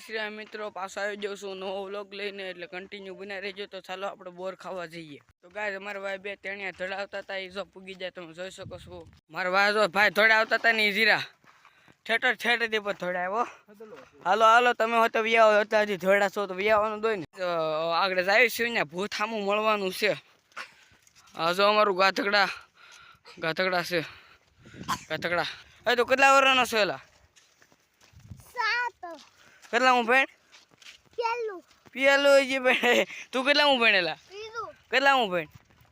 શ્રી રામ મિત્રો, પાછો આવી જાઉં છું નવો વ્લોગ લઈને, એટલે કન્ટિન્યુ બનાવી રહેજો. તો ચાલો આપણે બોર ખાવા જઈએ. તો ગાય અમારા ભાઈ બે તેણિયા ધડાવતા હતા એ જો પૂગી જાય તમે જોઈ શકો છો. મારા ભાઈ જો ભાઈ ધડાવતા હતા ને જીરા ઠેઠર ઠેઠર પર ધડાવ્યો હાલો હાલો, તમે હો તો વિયાવો હતા હજી ધોડા તો વિયાવાનું દોય ને. આગળ છે ને ભૂત સામું મળવાનું છે. આ જો અમારું ગાથકડા ગાથકડા છે ગાથકડા એ તો કેટલા વર્ષનો છે એલા? કેટલા હું ભેણ? પહેલું પિયાલો જે ભેણ. તું કેટલા હું ભણેલા ત્રીજું કેટલા હું ભેણ?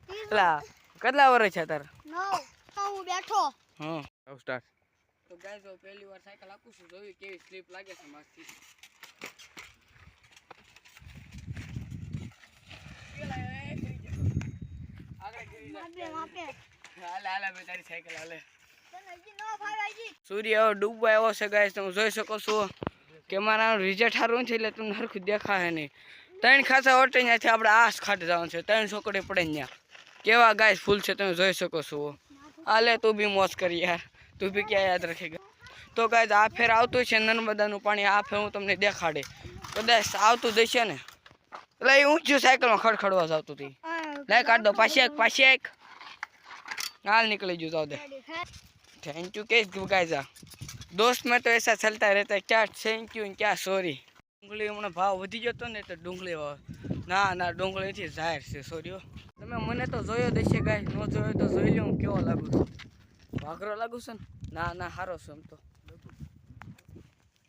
ત્રીજું કેટલા કેટલા વર્ષ છે તારા? નવ. તો હું બેઠો. હા સ્ટાર્ટ તો ગાય જો પહેલી વાર સાયકલ આપું છું જોયું? કેવી સ્લીપ લાગે છે મસ્તી માપે માપે. હાલે હાલે બે તારી સાયકલ હાલે. તને હજી ન ફાવે હજી. સૂર્ય હવે ડૂબવા આવ્યો છે ગાય તમે જોઈ શકો છો. કે મારા રિઝલ્ટ સારું છે એટલે તમને સરખું દેખાય નહીં. ત્રણ ખાસા ઓટે ત્યાંથી આપણે આસ ખાતે જવાનું છે. ત્રણ છોકરી પડે ત્યાં. કેવા ગાય ફૂલ છે તમે જોઈ શકો છો. આલે તું બી મોજ કરી યાર. તું બી ક્યાં યાદ રાખેગા તો ગાય આ ફેર આવતું છે નર્મદાનું પાણી. આ ફેર હું તમને દેખાડે. કદાચ આવતું જશે ને. એટલે એ ઊંચું સાયકલમાં ખડખડવા આવતું હતી લઈ કાઢ દો પાછી એક પાછી એક. હાલ નીકળી જુ જાવ દે. थैंक यू कैसे गाइजा दोस्त में तो ऐसा चलता रहता है क्या थैंक यू क्या સોરી ડુંગળી હમણાં ભાવ વધી જતો ને તો ડુંગળી ભાવ ના ના ડુંગળીથી જાહેર છે સોરી હો. તમે મને તો જોયો દેશે ગાય ન જોયો તો જોઈ લો હું કેવો લાગુ છું વાઘરો લાગુ છું ને ના ના સારો છું એમ તો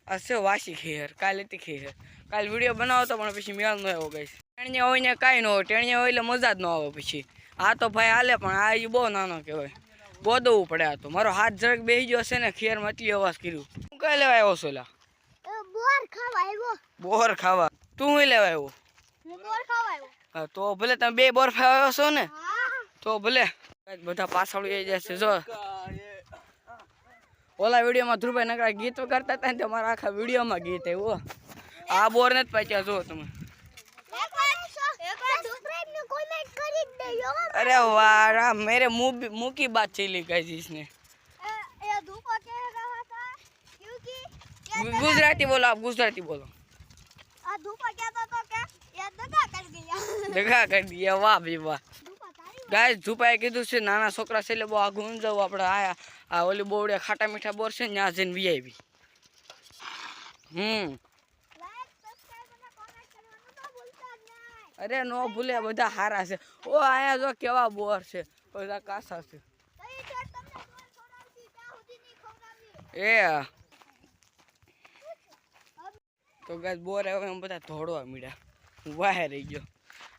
આ છે વાસી ખેર કાલે હતી ખેર કાલ વિડીયો બનાવો તો પણ પછી મેળ ન આવ્યો ગાઈશ ટેણીએ હોય ને કાંઈ ન હોય ટેણીએ હોય એટલે મજા જ ન આવે પછી આ તો ભાઈ હાલે પણ આ ઈ બહુ નાનો કહેવાય બોદવવું પડે આ તો. મારો હાથ જરાક બેહી ગયો છે ને ખેરમાં એટલી અવાજ કર્યું. હું કઈ લેવા આવ્યો છું લા? બોર ખાવા આવ્યો. બોર ખાવા. તું હું લેવા આવ્યો? બોર ખાવા આવ્યો. હા તો ભલે તમે બે બોર ખાવા આવ્યો છો ને તો ભલે. બધા પાછળ આવી જશે જો. ઓલા વિડીયોમાં ધ્રુવભાઈ નકરા ગીત કરતા હતા ને તમારા આખા વિડીયોમાં ગીત આવ્યું. આ બોર નથી પાછા જો તમે એકવાર એકવાર સબસ્ક્રાઇબ ને અરે वाह राम मेरे मुंह मुंह की बात चली गई जिसने गुजराती बोलो आप गुजराती દગા કરી દઈએ વાહ ભાઈ વાહ. ગાય ધૂપાએ કીધું છે નાના છોકરા છે એટલે બહુ આગું ઊંઝાવું આપણે આયા આ ઓલી બહુ ખાટા મીઠા બોર છે ને ત્યાં જઈને વી આવી હમ. અરે નો ભૂલે, બધા હારા છે. ઓ, આયા જો કેવા બોર છે. બધા કાસા છે. એ. તો ગાય બોર આવે એમ બધા ધોડવા મીડ્યા. વાહે રહી ગયો.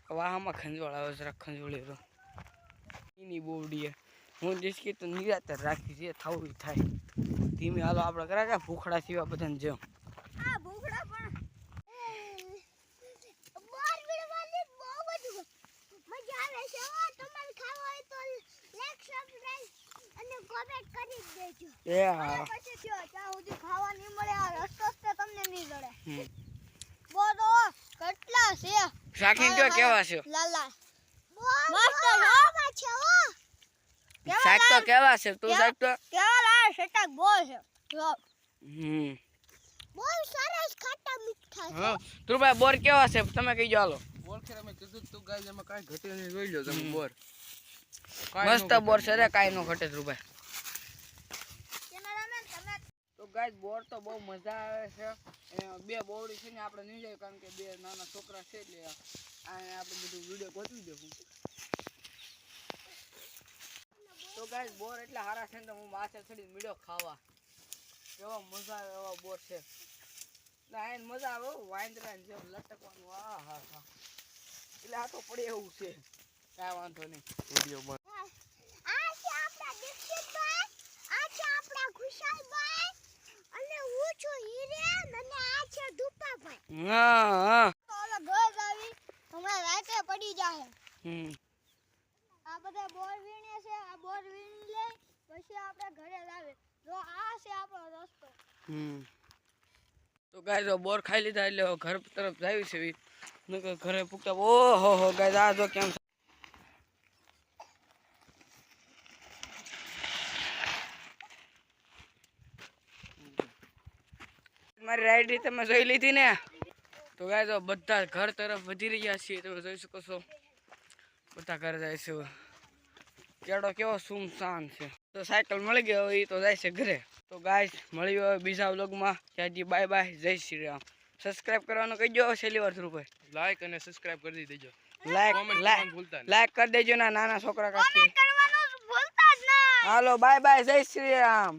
વાહમાં ખંજવાળ આવે જરા ખંજોળી તો એની બોવડીએ. હું જઈશ તો નિરાતે રાખી છે થવું થાય. ધીમે હાલો, આપણે કરા કે? ભૂખડા સિવાય બધાને જેમ આ ભૂખડા પણ બોર વિડવાની બહુ જ મજા આવે છે હો તમારે ખાવા હોય તો લાઈક સબસ્ક્રાઇબ અને કોમેન્ટ કરી જ દેજો એ હા. પછી થયો ત્યાં સુધી ખાવા નહીં મળે આ રસ્તો જ તે તમને નહીં જડે હમ. બોલો કેટલા છે? શાકીન કયો કેવા છે? લાલા. મસ્ત હો છે? હો શાક તો કેવા છે? તું શાક તો? કેવા લાલ સટક બહુ છે. જો. હમ. બહુ સરસ ખાટા મીઠા છે. હા ધ્રુવભાઈ બોર કેવા છે? તમે કહીજો હાલો. બોલખેર અમે કીધું તું ગાય એમાં કાંઈ ઘટે નહીં જોઈ લો તમે હમ. બોર. મસ્ત બોર છે રે કાંઈ નો ઘટે ધ્રુવભાઈ કેમેરામેન તમે તો ગાય બોર તો બહુ મજા આવે છે. બે બોવડી છે ને આપણે નહીં જાય કારણ કે બે નાના છોકરા છે એટલે આ આપણે બધું વીડિયો ગોતવી દેવું તો ગાય બોર એટલે સારા છે ને તો હું માથે ચડી મીડો ખાવા. એવો મજા આવે એવા બોર છે. ના એને મજા આવે વાંદરા ને જેમ લટકવાનું. આ હા હા. એટલે આ તો પડે એવું છે. કાંઈ વાંધો નહીં. વીડિયો બંધ આ છે આપણા દીક્ષિતભાઈ આ છે આપણા ખુશાલભાઈ અને હું છું હિરેન અને આ છે ધુપાભાઈ હા હા ઘર આવી હમણાં રાતે પડી જાહે. હમ. આ બધા બોર વીણે છે આ બોર વીણી લે પછી આપણે ઘરે લાવે જો આ છે આપણો રસ્તો. હમ. તો ગાય બોર ખાઈ લીધા એટલે ઘર તરફ જાવી છે નકર ઘરે પૂકતા ઓહો હો ગાય આ જો કેમ મારી રાઈડ તમે જોઈ લીધી ને. તો ગાય તો બધા ઘર તરફ વધી રહ્યા છીએ. તમે જોઈ શકો છો. બધા ઘર જાય છે. કેળો કેવો સુમસાન છે. તો સાયકલ મળી ગયો એ તો જાય છે ઘરે. તો ગાય મળી હવે બીજા વ્લોગમાં. ત્યાંથી બાય બાય જય શ્રી રામ. સબસ્ક્રાઇબ કરવાનું કહી દો છેલ્લી વાર રૂપે. લાઈક અને સબસ્ક્રાઇબ કરી દેજો. લાઈક લાઈક ભૂલતા લાઈક કરી દેજો ના નાના છોકરા કાઢી કરવાનું ભૂલતા જ ના હાલો બાય બાય જય શ્રી રામ.